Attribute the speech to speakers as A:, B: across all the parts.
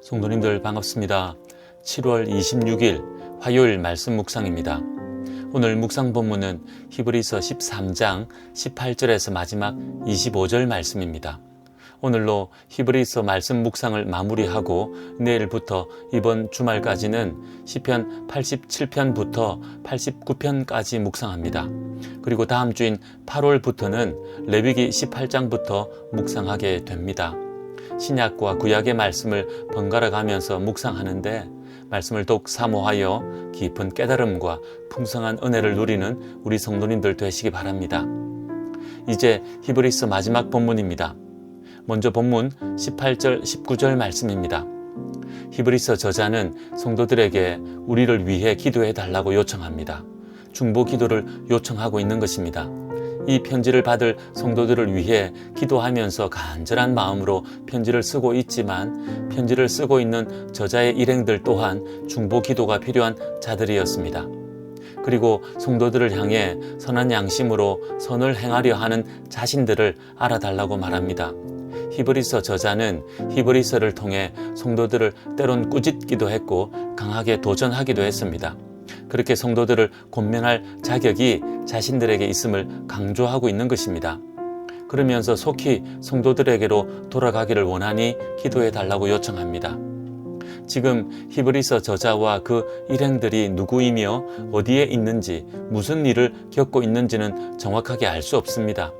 A: 성도님들 반갑습니다. 7월 26일 화요일 말씀 묵상입니다. 오늘 묵상 본문은 히브리서 13장 18절에서 마지막 25절 말씀입니다. 오늘로 히브리서 말씀 묵상을 마무리하고 내일부터 이번 주말까지는 시편 87편부터 89편까지 묵상합니다. 그리고 다음 주인 8월부터는 레위기 18장부터 묵상하게 됩니다. 신약과 구약의 말씀을 번갈아 가면서 묵상하는데 말씀을 독 사모하여 깊은 깨달음과 풍성한 은혜를 누리는 우리 성도님들 되시기 바랍니다. 이제 히브리서 마지막 본문입니다. 먼저 본문 18절 19절 말씀입니다. 히브리서 저자는 성도들에게 우리를 위해 기도해 달라고 요청합니다. 중보 기도를 요청하고 있는 것입니다. 이 편지를 받을 성도들을 위해 기도하면서 간절한 마음으로 편지를 쓰고 있지만 편지를 쓰고 있는 저자의 일행들 또한 중보 기도가 필요한 자들이었습니다. 그리고 성도들을 향해 선한 양심으로 선을 행하려 하는 자신들을 알아달라고 말합니다. 히브리서 저자는 히브리서를 통해 성도들을 때론 꾸짖기도 했고 강하게 도전하기도 했습니다. 그렇게 성도들을 권면할 자격이 자신들에게 있음을 강조하고 있는 것입니다. 그러면서 속히 성도들에게로 돌아가기를 원하니 기도해 달라고 요청합니다. 지금 히브리서 저자와 그 일행들이 누구이며 어디에 있는지 무슨 일을 겪고 있는지는 정확하게 알 수 없습니다.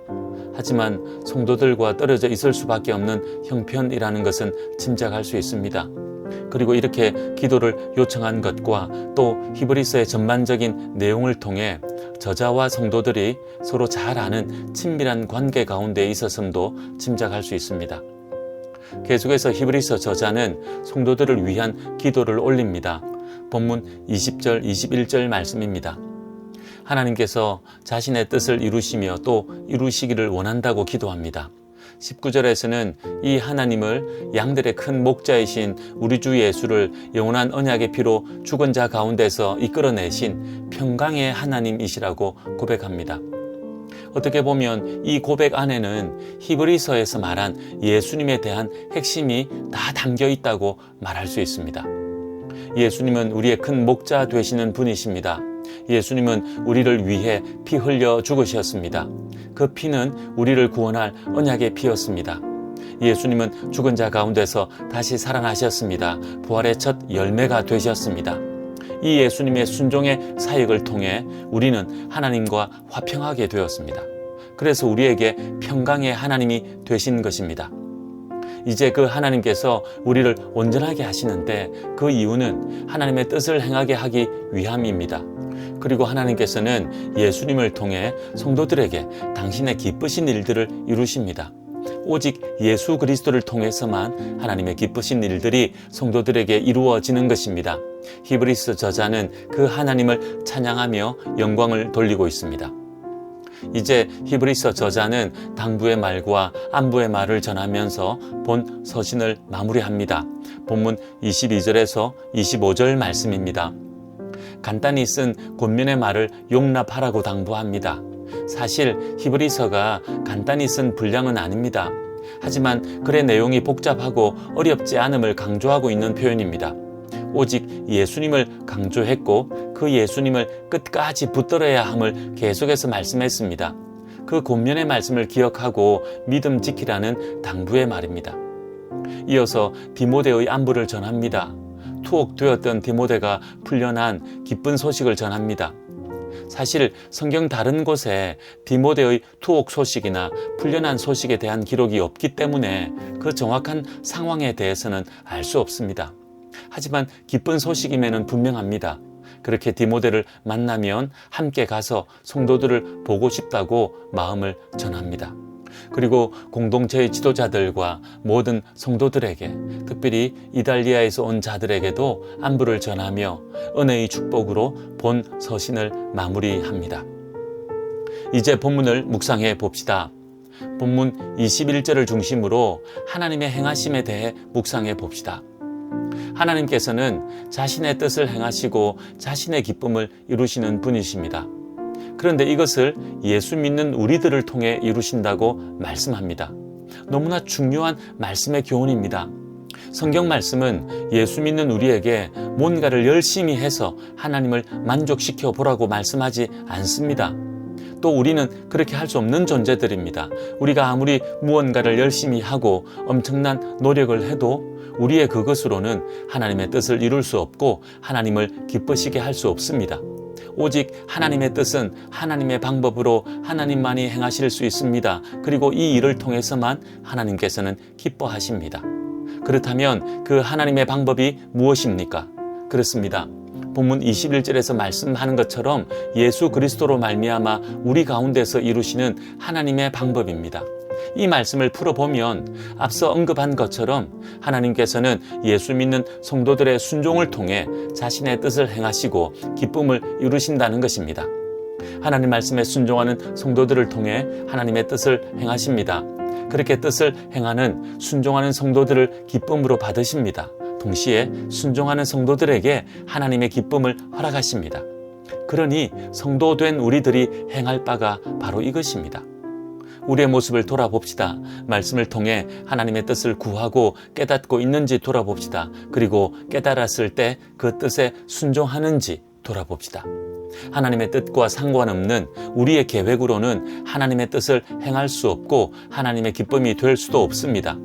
A: 하지만 성도들과 떨어져 있을 수밖에 없는 형편이라는 것은 짐작할 수 있습니다. 그리고 이렇게 기도를 요청한 것과 또 히브리서의 전반적인 내용을 통해 저자와 성도들이 서로 잘 아는 친밀한 관계 가운데 있었음도 짐작할 수 있습니다. 계속해서 히브리서 저자는 성도들을 위한 기도를 올립니다. 본문 20절, 21절 말씀입니다. 하나님께서 자신의 뜻을 이루시며 또 이루시기를 원한다고 기도합니다. 19절에서는 이 하나님을 양들의 큰 목자이신 우리 주 예수를 영원한 언약의 피로 죽은 자 가운데서 이끌어내신 평강의 하나님이시라고 고백합니다. 어떻게 보면 이 고백 안에는 히브리서에서 말한 예수님에 대한 핵심이 다 담겨 있다고 말할 수 있습니다. 예수님은 우리의 큰 목자 되시는 분이십니다. 예수님은 우리를 위해 피 흘려 죽으셨습니다. 그 피는 우리를 구원할 언약의 피였습니다. 예수님은 죽은 자 가운데서 다시 살아나셨습니다. 부활의 첫 열매가 되셨습니다. 이 예수님의 순종의 사역을 통해 우리는 하나님과 화평하게 되었습니다. 그래서 우리에게 평강의 하나님이 되신 것입니다. 이제 그 하나님께서 우리를 온전하게 하시는데 그 이유는 하나님의 뜻을 행하게 하기 위함입니다. 그리고 하나님께서는 예수님을 통해 성도들에게 당신의 기쁘신 일들을 이루십니다. 오직 예수 그리스도를 통해서만 하나님의 기쁘신 일들이 성도들에게 이루어지는 것입니다. 히브리스 저자는 그 하나님을 찬양하며 영광을 돌리고 있습니다. 이제 히브리서 저자는 당부의 말과 안부의 말을 전하면서 본 서신을 마무리합니다. 본문 22절에서 25절 말씀입니다. 간단히 쓴 권면의 말을 용납하라고 당부합니다. 사실 히브리서가 간단히 쓴 분량은 아닙니다. 하지만 글의 내용이 복잡하고 어렵지 않음을 강조하고 있는 표현입니다. 오직 예수님을 강조했고 그 예수님을 끝까지 붙들어야 함을 계속해서 말씀했습니다. 그 권면의 말씀을 기억하고 믿음 지키라는 당부의 말입니다. 이어서 디모데의 안부를 전합니다. 투옥되었던 디모데가 풀려난 기쁜 소식을 전합니다. 사실 성경 다른 곳에 디모데의 투옥 소식이나 풀려난 소식에 대한 기록이 없기 때문에 그 정확한 상황에 대해서는 알 수 없습니다. 하지만 기쁜 소식임에는 분명합니다. 그렇게 디모데를 만나면 함께 가서 성도들을 보고 싶다고 마음을 전합니다. 그리고 공동체의 지도자들과 모든 성도들에게 특별히 이달리아에서 온 자들에게도 안부를 전하며 은혜의 축복으로 본 서신을 마무리합니다. 이제 본문을 묵상해 봅시다. 본문 21절을 중심으로 하나님의 행하심에 대해 묵상해 봅시다. 하나님께서는 자신의 뜻을 행하시고 자신의 기쁨을 이루시는 분이십니다. 그런데 이것을 예수 믿는 우리들을 통해 이루신다고 말씀합니다. 너무나 중요한 말씀의 교훈입니다. 성경 말씀은 예수 믿는 우리에게 뭔가를 열심히 해서 하나님을 만족시켜 보라고 말씀하지 않습니다. 또 우리는 그렇게 할 수 없는 존재들입니다. 우리가 아무리 무언가를 열심히 하고 엄청난 노력을 해도 우리의 그것으로는 하나님의 뜻을 이룰 수 없고 하나님을 기쁘시게 할 수 없습니다. 오직 하나님의 뜻은 하나님의 방법으로 하나님만이 행하실 수 있습니다. 그리고 이 일을 통해서만 하나님께서는 기뻐하십니다. 그렇다면 그 하나님의 방법이 무엇입니까? 그렇습니다. 본문 21절에서 말씀하는 것처럼 예수 그리스도로 말미암아 우리 가운데서 이루시는 하나님의 방법입니다. 이 말씀을 풀어보면 앞서 언급한 것처럼 하나님께서는 예수 믿는 성도들의 순종을 통해 자신의 뜻을 행하시고 기쁨을 이루신다는 것입니다. 하나님 말씀에 순종하는 성도들을 통해 하나님의 뜻을 행하십니다. 그렇게 뜻을 행하는 순종하는 성도들을 기쁨으로 받으십니다. 동시에 순종하는 성도들에게 하나님의 기쁨을 허락하십니다. 그러니 성도된 우리들이 행할 바가 바로 이것입니다. 우리의 모습을 돌아봅시다. 말씀을 통해 하나님의 뜻을 구하고 깨닫고 있는지 돌아봅시다. 그리고 깨달았을 때 그 뜻에 순종하는지 돌아봅시다. 하나님의 뜻과 상관없는 우리의 계획으로는 하나님의 뜻을 행할 수 없고 하나님의 기쁨이 될 수도 없습니다.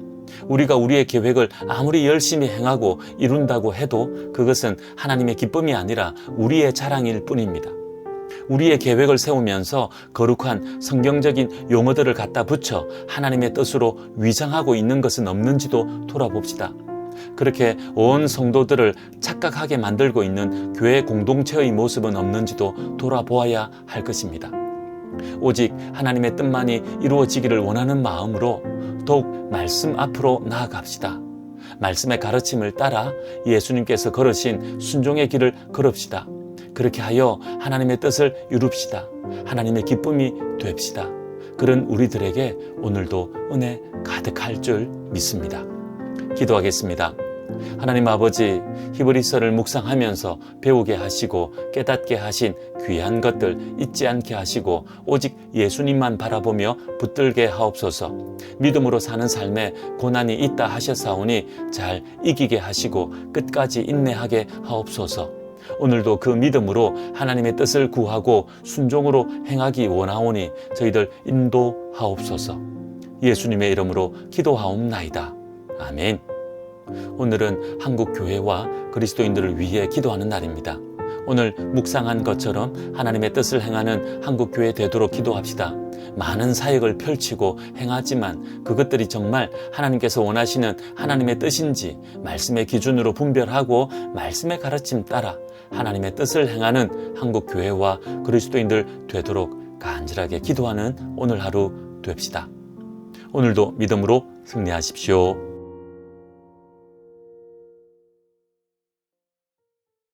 A: 우리가 우리의 계획을 아무리 열심히 행하고 이룬다고 해도 그것은 하나님의 기쁨이 아니라 우리의 자랑일 뿐입니다. 우리의 계획을 세우면서 거룩한 성경적인 용어들을 갖다 붙여 하나님의 뜻으로 위장하고 있는 것은 없는지도 돌아봅시다. 그렇게 온 성도들을 착각하게 만들고 있는 교회 공동체의 모습은 없는지도 돌아보아야 할 것입니다. 오직 하나님의 뜻만이 이루어지기를 원하는 마음으로 더욱 말씀 앞으로 나아갑시다. 말씀의 가르침을 따라 예수님께서 걸으신 순종의 길을 걸읍시다. 그렇게 하여 하나님의 뜻을 이룹시다. 하나님의 기쁨이 됩시다. 그런 우리들에게 오늘도 은혜 가득할 줄 믿습니다. 기도하겠습니다. 하나님 아버지 히브리서를 묵상하면서 배우게 하시고 깨닫게 하신 귀한 것들 잊지 않게 하시고 오직 예수님만 바라보며 붙들게 하옵소서 믿음으로 사는 삶에 고난이 있다 하셨사오니 잘 이기게 하시고 끝까지 인내하게 하옵소서 오늘도 그 믿음으로 하나님의 뜻을 구하고 순종으로 행하기 원하오니 저희들 인도하옵소서 예수님의 이름으로 기도하옵나이다. 아멘. 오늘은 한국 교회와 그리스도인들을 위해 기도하는 날입니다. 오늘 묵상한 것처럼 하나님의 뜻을 행하는 한국 교회 되도록 기도합시다. 많은 사역을 펼치고 행하지만 그것들이 정말 하나님께서 원하시는 하나님의 뜻인지 말씀의 기준으로 분별하고 말씀의 가르침 따라 하나님의 뜻을 행하는 한국 교회와 그리스도인들 되도록 간절하게 기도하는 오늘 하루 됩시다. 오늘도 믿음으로 승리하십시오.